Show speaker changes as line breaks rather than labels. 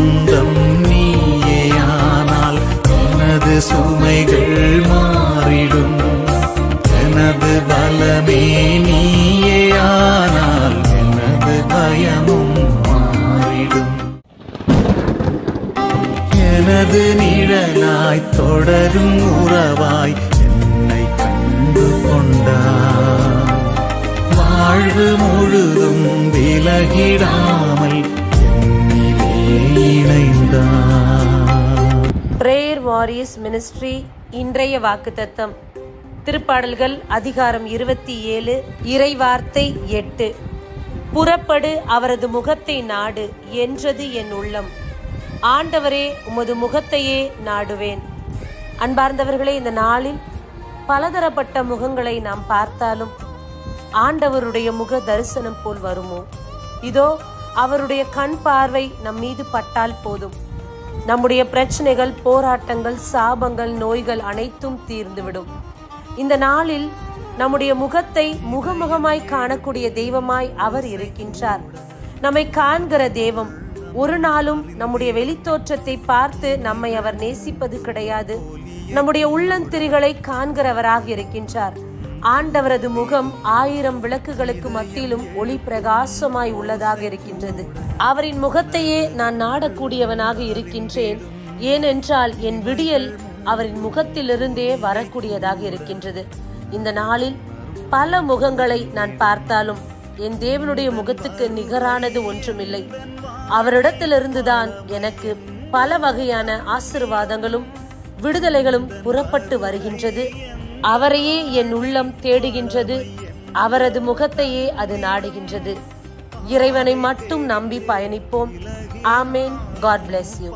சொந்தம் நீயேயானால் எனது சுமைகள் மாறிடும். எனது பலமே நீயேயானால் எனது பயமும் மாறிடும். எனது நிழலாய் தொடரும் உறவாய் என்னை கண்டு கொண்டார் வாழ்வு முழுதும் விலகிடாம் என்னிலே
பிரேயர் வாரியர்ஸ் மினிஸ்ட்ரி இன்றைய வாக்குத்தத்தம். திருப்பாடல்கள் அதிகாரம் இருபத்தி ஏழு இறைவார்த்தை எட்டு. புறப்படு அவரது முகத்தை நாடு என்றது என் உள்ளம். ஆண்டவரே உமது முகத்தையே நாடுவேன். அன்பார்ந்தவர்களே இந்த நாளில் பலதரப்பட்ட முகங்களை நாம் பார்த்தாலும் ஆண்டவருடைய முக தரிசனம் போல் வருமோ? இதோ அவருடைய கண் பார்வை நம் மீது பட்டால் போதும். நம்முடைய பிரச்சனைகள் போராட்டங்கள் சாபங்கள் நோய்கள் அனைத்தும் தீர்ந்துவிடும். இந்த நாளில் நம்முடைய முகத்தை முகமுகமாய் காணக்கூடிய தெய்வமாய் அவர் இருக்கின்றார். நம்மை காண்கிற தெய்வம் ஒரு நாளும் நம்முடைய வெளித்தோற்றத்தை பார்த்து நம்மை அவர் நேசிப்பது கிடையாது. நம்முடைய உள்ளந்திரிகளை காண்கிறவராக இருக்கின்றார். ஆண்டவரது முகம் ஆயிரம் விளக்குகளுக்கு மத்தியிலும் ஒளி பிரகாசமாய் உள்ளதாக இருக்கின்றது. அவரின் முகத்தையே நான் நாடக்கூடியவனாக இருக்கின்றேன். ஏனென்றால் என் விடியல் அவரின் முகத்திலிருந்தே வரக்கூடியதாக இருக்கின்றது. இந்த நாளில் பல முகங்களை நான் பார்த்தாலும் என் தேவனுடைய முகத்துக்கு நிகரானது ஒன்றுமில்லை. அவரிடத்திலிருந்துதான் எனக்கு பல வகையான ஆசிர்வாதங்களும் விடுதலைகளும் புறப்பட்டு வருகின்றது. அவரையே என் உள்ளம் தேடுகின்றது. அவரது முகத்தையே அது நாடுகின்றது. இறைவனை மட்டும் நம்பி பயணிப்போம். ஆமேன். God bless you